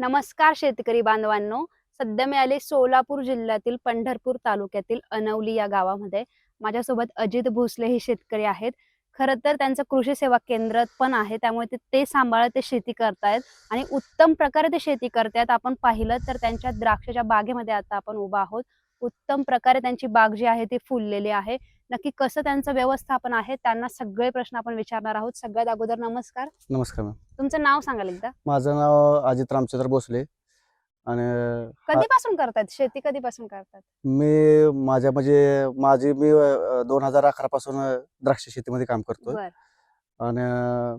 नमस्कार शेतकरी बांधवांनो. सध्या मी आले सोलापूर जिल्ह्यातील पंढरपूर तालुक्यातील अनवली या गावामध्ये. माझ्यासोबत अजित भोसले हे शेतकरी आहेत. खरं तर त्यांचं कृषी सेवा केंद्र पण आहे त्यामुळे ते ते सांभाळत ते शेती करतायत. आणि उत्तम प्रकारे ते शेती करतायत. आपण पाहिलं तर त्यांच्या द्राक्षाच्या बागेमध्ये आता आपण उभा आहोत. उत्तम प्रकारे त्यांची बाग जी आहे ती फुललेली आहे. नक्की कसं त्यांचं व्यवस्थापन आहे त्यांना सगळे प्रश्न आपण विचारणार आहोत. सगळ्यात अगोदर नमस्कार. नमस्कार मॅम. तुमचं नाव सांगाल एकदा. माझं नाव अजित रामचंद्र भोसले आणि कधीपासून करतात शेती कधीपासून करतात मी माझ्या म्हणजे माझी मी दोन हजार अकरा पासून अ, द्राक्ष शेतीमध्ये काम करतोय. बर. आणि अ,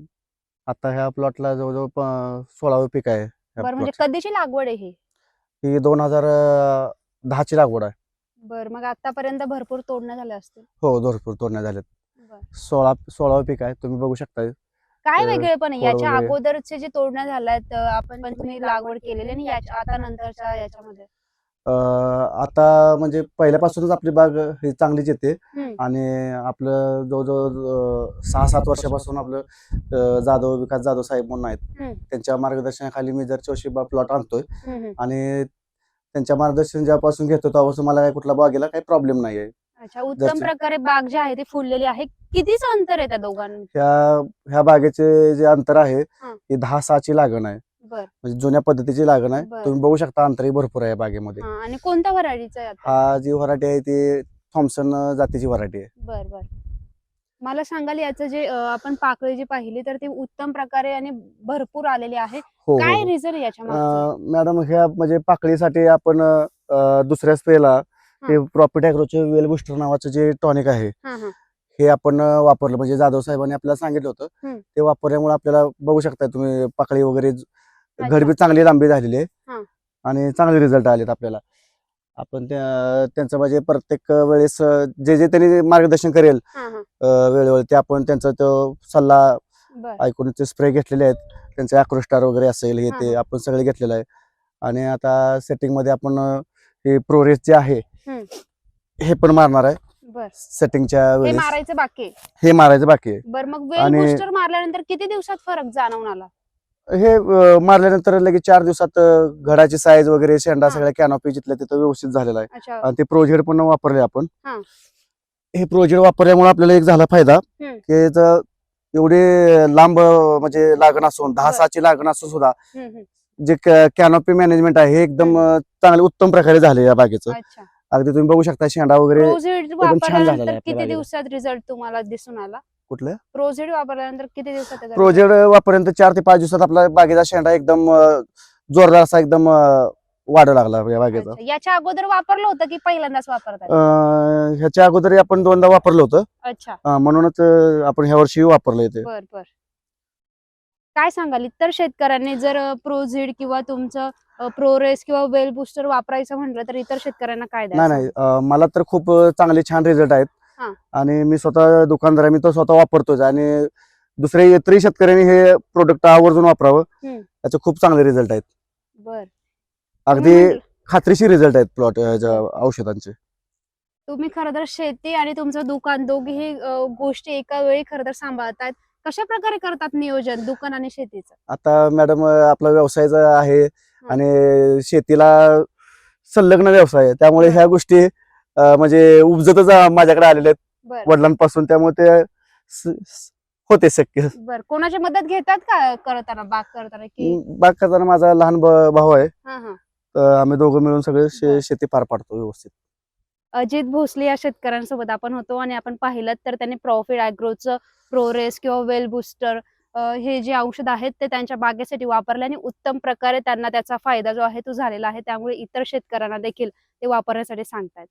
आता ह्या प्लॉटला जवळजवळ प- सोळावं पीक आहे ह्या बर म्हणजे plot कधीची लागवड आहे ही. ही दोन हजार दहाची लागवड आहे. बर मग आतापर्यंत भरपूर तोडणं झाले असतील हो भरपूर तोडण्या झाल्यात. सोळा सोळावं पीक आहे तुम्ही बघू शकता काय वेगळे पण फळ याच्या वगैरे. अगोदरचे जे तोडणं झाल्यात अ, आपण पण तुम्ही लागवड केलेली आणि याच्या आता नंतरच्या याच्यामध्ये अ, आता म्हणजे पहिल्यापासूनच आपली बाग ही चांगलीच येते हम्म. आणि आपलं जवळजवळ अ, सहा सात वर्षापासून आपलं अ, जाधव विकास जाधव साहेब म्हणून आहेत हम्म. त्यांच्या मार्गदर्शनाखाली मी जर चौशी प्लॉट आणतोय हम्म, हम्म. आणि त्यांच्या मार्गदर्शन जेव्हापासून घेतो तेव्हापासून मला काही कुठल्या बागेला काही प्रॉब्लेम नाही आहे अच्छा उत्तम प्रकारे बाग जी आहे ती फुललेली आहे. कितीच अंतर आहे त्या दोघांना ह्या ह्या बागेचे जे अंतर आहे हा. हे दहा सहाची लागण आहे. बर. म्हणजे जुन्या पद्धतीची लागण आहे. तुम्ही बघू शकता अंतरही भरपूर आहे या बागेमध्ये. हा, आणि कोणत्या व्हरायटीचं आहे आता? हा जी व्हरायटी आहे ती थॉम्सन जातीची व्हरायटी आहे. बर बर. मला सांगाल याचं जे आपण पाकळी जी पाहिली तर ती उत्तम प्रकारे आणि भरपूर आलेली आहे. हो काय हो. रिझन आहे याच्या मॅडम ह्या म्हणजे पाकळीसाठी आपण दुसऱ्या स्प्रेला हे. प्रॉफिट अॅग्रोचे वेल बुस्टर नावाचं जे टॉनिक आहे हा हा. हे आपण वापरलं. म्हणजे जाधव साहेबांनी आपल्याला सांगितलं होतं. ते वापरल्यामुळे आपल्याला बघू शकता तुम्ही पाकळी वगैरे. घरबी चांगली लांबी झालेली आहे हा. आणि चांगले रिझल्ट आलेत आपल्याला. आपण त्या त्यांचं म्हणजे प्रत्येक वेळेस जे जे त्यांनी मार्गदर्शन करेल वेळोवेळी ते आपण त्यांचा तो सल्ला ऐकून ते स्प्रे घेतलेले आहेत. त्यांचे अक्रोस्टार वगैरे असेल हे ते. आपण सगळे घेतलेलं आहे. आणि आता सेटिंगमध्ये आपण हे प्रोरेस जे आहे. हे. पण मारणार आहे. सेटिंगच्या हे वेळेस. मारायचं बाकी. हे मारायचं बाकी आहे. बर मग वेल आणि- बुस्टर मारल्यानंतर किती दिवसात फरक जाणवून आला? हे मारल्यानंतर लगेच चार दिवसात घडाची साईज वगैरे शेंडा. सगळ्या कॅनॉपी जिथल्या तिथं व्यवस्थित झालेला आहे आणि ते प्रोजेड पण वापरले आपण हा. प्रोजेड वापरल्यामुळे आपल्याला एक झाला फायदा. की एवढे लांब म्हणजे लागण असून दहा. सहाची लागण असून सुद्धा. जे कॅनॉपी मॅनेजमेंट आहे हे एकदम चांगले उत्तम प्रकारे झाले या बागेचं अगदी तुम्ही बघू शकता शेंडा वगैरे किती. दिवसात रिझल्ट तुम्हाला दिसून आला कुठलं? प्रोझिड वापरल्यानंतर किती दिवसात त्याचा? प्रोजेक्ट वापरपर्यंत चार ते पाच दिवसात आपला बागेचा शेंडा एकदम अं, जोरदार असा एकदम अं, वाढू लागला या बागेचा. अच्छा. याच्या अगोदर वापरलं होतं की पहिल्यांदाच वापरताय? अं, ह्याच्या अगोदर आपण दोनदा वापरलं होतं. अच्छा. अं, म्हणूनच अं, आपण ह्या वर्षी वापरलं ते. बर बर. काय सांगाल? इतर शेतकऱ्यांनी जर प्रोझिड किंवा तुमचं प्रोरेस किंवा वेल बुस्टर वापरायचं म्हटलं तर इतर शेतकऱ्यांना काय नाही द्यायचं नाही. अं, मला तर खूप अं, चांगले छान रिझल्ट आहेत. आणि मी स्वतः दुकानदार आहे मी तो स्वतः वापरतोच आणि दुसऱ्या इतरही शेतकऱ्यांनी हे प्रोडक्ट आवर्जून वापरावं. त्याचे खूप चांगले रिझल्ट आहेत. अगदी म्हटलं- खात्रीशीर रिझल्ट आहेत प्लॉट औषधांचे. तुम्ही खरं तर शेती आणि तुमचं दुकान दोघीही अ, गोष्टी एका वेळी खरं तर सांभाळतात कशा प्रकारे करतात नियोजन दुकान आणि शेतीचं? आता मॅडम आपला व्यवसाय आहे आणि शेतीला संलग्न व्यवसाय आहे त्यामुळे ह्या गोष्टी म्हणजे उपजतच माझ्याकडे आलेल्या आहेत वडिलांपासून त्यामुळे ते स- स- होते शक्य. बर कोणाची मदत घेतात का करताना बाग करताना की? बाग करताना माझा लहान भाऊ आहे. हा हा. तर आम्ही दोघं मिळून सगळे शे-. शेती पार पाडतो व्यवस्थित. अजित भोसले या शेतकऱ्यांसोबत आपण होतो आणि आपण पाहिलं तर त्यांनी प्रॉफिट अॅग्रोचं प्रोरेस किंवा वेल बुस्टर हे जे औषध आहेत ते त्यांच्या बागेसाठी वापरले आणि उत्तम प्रकारे त्यांना त्याचा फायदा जो आहे तो झालेला आहे. त्यामुळे इतर शेतकऱ्यांना देखील ते वापरण्यासाठी सांगतायत.